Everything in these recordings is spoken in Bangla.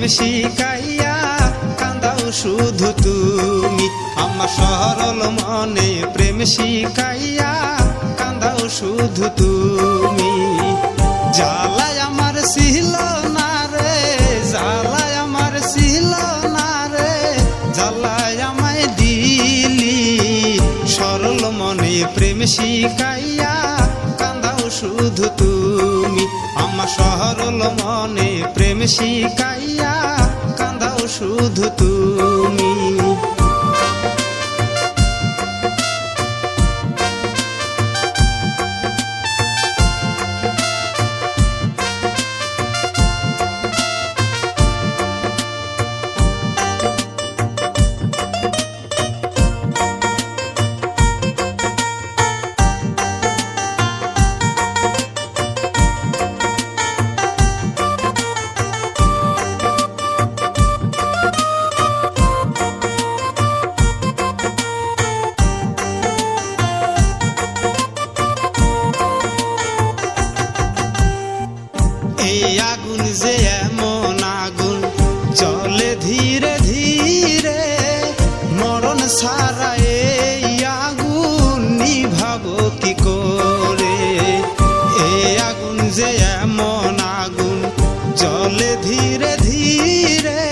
প্রেম শিকাইয়া কান্দাও শুধু তুমি। আমার সরল মনে প্রেম শিকাইয়া কান্দাও শুধু তুমি। জ্বালায় আমার ছিল না রে, জ্বালায় আমার ছিল না রে, জ্বালায় আমায় দিলি। সরল মনে প্রেম কান্দাও শুধু তুমি। আমার সরল মনে প্রেম শিখাইয়া কান্দাও শুধু তুমি। যে এমন আগুন চলে ধীরে ধীরে, মরণ সারা এই আগুন নিভাবো কি করে? এই আগুন যে এমন আগুন চলে ধীরে ধীরে,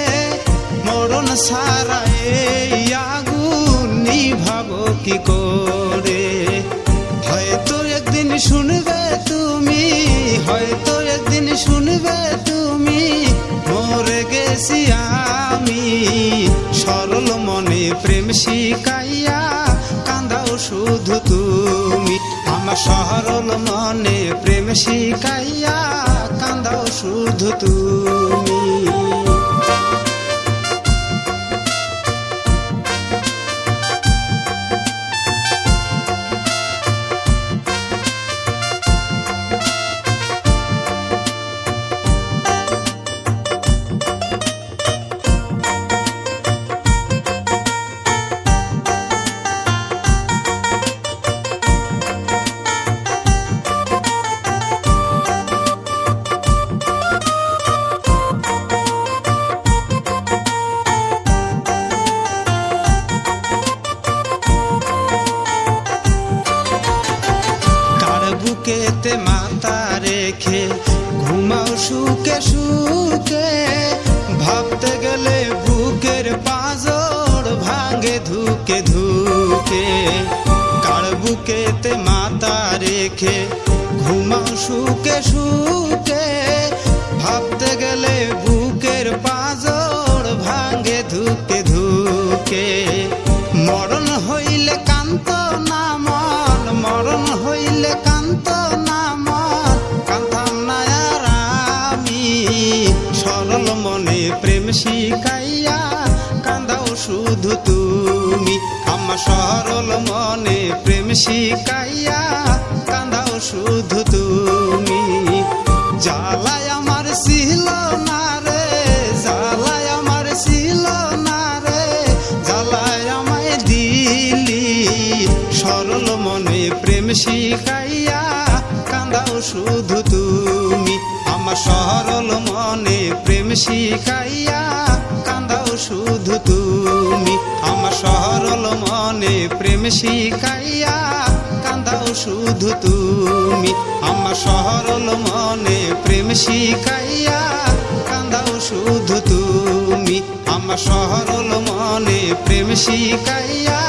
মরণ সারা এই আগুন নিভাবো কি করে? হয়তো একদিন শুনবে তুমি, হয়তো একদিন শুনবে সরল মনে প্রেম শিখাইয়া কান্দাও শুধু তুমি। আমার সরল মনে প্রেম শিখাইয়া কান্দাও শুধু তুমি। রেখে ঘুমাও সুখে সুখে। ভাবতে গেলে বুকের পাজর ভাঙে ধুকে ধুকে। কার বুকেতে মাথা রেখে ঘুমাও সুখে সুখে। শিকাইয়া কান্দাও শুধু তুমি। আমার সরল মনে প্রেম শিকাইয়া কান্দাও শুধু তুমি। জ্বালায় আমার ছিল না রে, জ্বালায় আমার ছিল না রে, জ্বালায় আমায় দিলি। সরল মনে প্রেম শিখাইয়া কান্দাও শুধু তুমি। সরল মনে প্রেম শিখাইয়া কান্দাও শুধু তুমি। আমার সরল মনে প্রেম শিখাইয়া কান্দাও শুধু তুমি। আমার সরল মনে প্রেম শিখাইয়া কান্দাও শুধু তুমি। আমার সরল মনে প্রেম শিখাইয়া